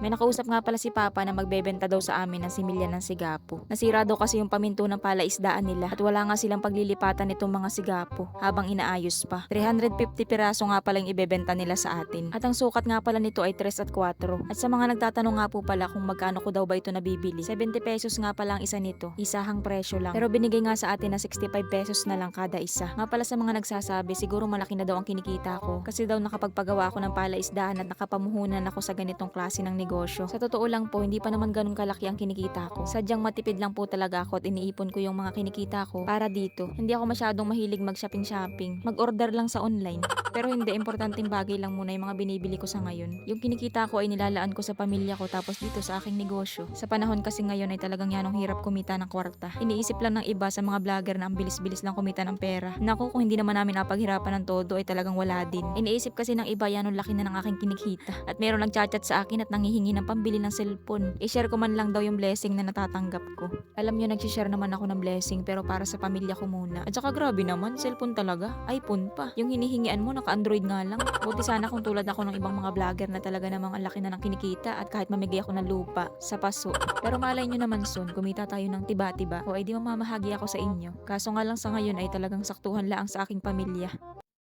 May nakausap nga pala si Papa na magbebenta daw sa amin ng similya ng sigapo. Nasira daw kasi yung paminto ng palaisdaan nila at wala nga silang paglilipatan nitong mga sigapo habang inaayos pa. 350 piraso nga pala yung ibebenta nila sa atin. At ang sukat nga pala nito ay 3 at 4. At sa mga nagtatanong nga po pala kung magkano ko daw ba ito nabibili, 70 pesos nga pala ang isa nito. Isahang presyo lang. Pero binigay nga sa atin na 65 pesos na lang kada isa. Nga pala sa mga nagsasabi, siguro malaki na daw ang kinikita ko. Kasi daw nakapagpagawa ako ng palaisdaan at nakapamuhunan ako sa ganitong klase ng negosyo. Sa totoo lang po, hindi pa naman ganun kalaki ang kinikita ko. Sadyang matipid lang po talaga ako at iniipon ko yung mga kinikita ko para dito. Hindi ako masyadong mahilig mag-shopping-shopping. Mag-order lang sa online. Pero hindi, importanteng bagay lang muna yung mga binibili ko sa ngayon. Yung kinikita ko ay nilalaan ko sa pamilya ko tapos dito sa aking negosyo. Sa panahon kasi ngayon ay talagang yanong hirap kumita ng kwarta. Iniisip lang ng iba sa mga vlogger na ang bilis-bilis lang kumita ng pera. Naku, kung hindi naman namin napaghirapan ng todo ay talagang wala din. Iniisip kasi ng iba yanong laki na ng aking kinikita. At meron nagchat-chat sa akin at nanghihingi ng pambili ng cellphone. I-share ko man lang daw yung blessing na natatanggap ko. Alam nyo, nag-share naman ako ng blessing pero para sa pamilya ko muna. At saka grabe naman, cellphone talaga. iPhone pa. Yung hinihingian mo, naka-Android nga lang. Buti sana kung tulad ako ng ibang mga vlogger na talaga namang ang laki na ng kinikita at kahit mamigay ako ng lupa sa paso. Pero malay nyo naman soon, kumita tayo ng tiba-tiba o ay di mamamahagi ako sa inyo. Kaso nga lang sa ngayon ay talagang saktuhan lang sa aking pamilya.